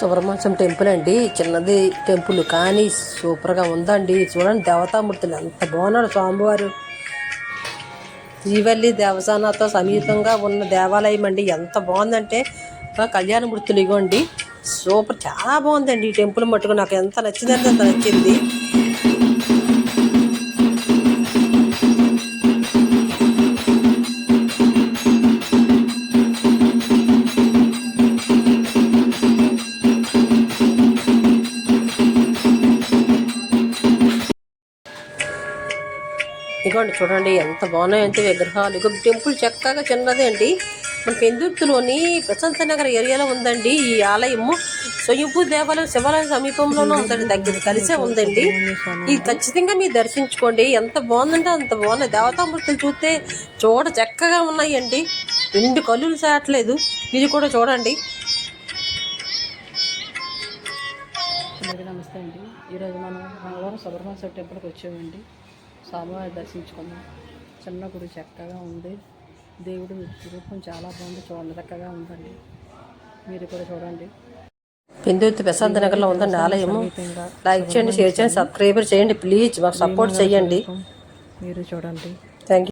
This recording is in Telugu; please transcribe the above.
సుబ్రహ్మణ్యం టెంపుల్ అండి. చిన్నది టెంపుల్ కానీ సూపర్గా ఉందండి. చూడండి దేవతామూర్తులు ఎంత బాగున్నాడు స్వామివారు. శ్రీవల్లి దేవసానతో సమీపంగా ఉన్న దేవాలయం అండి. ఎంత బాగుందంటే కళ్యాణమూర్తులు ఇగోండి. సూపర్ చాలా బాగుందండి ఈ టెంపుల్ మట్టుకు. నాకు ఎంత నచ్చిందంటే అంత నచ్చింది. ఇదిగోండి చూడండి ఎంత బాగున్నాయంటే విగ్రహాలు. ఇక టెంపుల్ చక్కగా చిన్నదే అండి. మన పెందుర్తిలోని ప్రశాంత నగర్ ఏరియాలో ఉందండి ఈ ఆలయము. స్వయంభూ దేవాలయం శివాలయం సమీపంలోనే ఉందండి దగ్గర కలిసే ఉందండి. ఇది ఖచ్చితంగా మీరు దర్శించుకోండి. ఎంత బాగుందంటే అంత బాగున్నాయి. దేవతామూర్తులు చూస్తే చూడ చక్కగా ఉన్నాయండి. రెండు కళ్ళు చేయట్లేదు ఇది కూడా చూడండి. నమస్తే అండి. ఈరోజు మనం మంగళవారం సుబ్రహ్మణ్య టెంపుల్కి వచ్చామండి. స్వామివారి దర్శించుకున్నాం. చిన్న గుడి చక్కగా ఉంది. దేవుడు రూపం చాలా బాగుంది. చూడండి చక్కగా ఉందండి. మీరు కూడా చూడండి. పెందుర్తి ప్రశాంత నగర్లో ఉందండి ఆలయము. లైక్ చేయండి షేర్ చేయండి సబ్స్క్రైబర్ చేయండి ప్లీజ్ మాకు సపోర్ట్ చేయండి. మీరు చూడండి. Thank you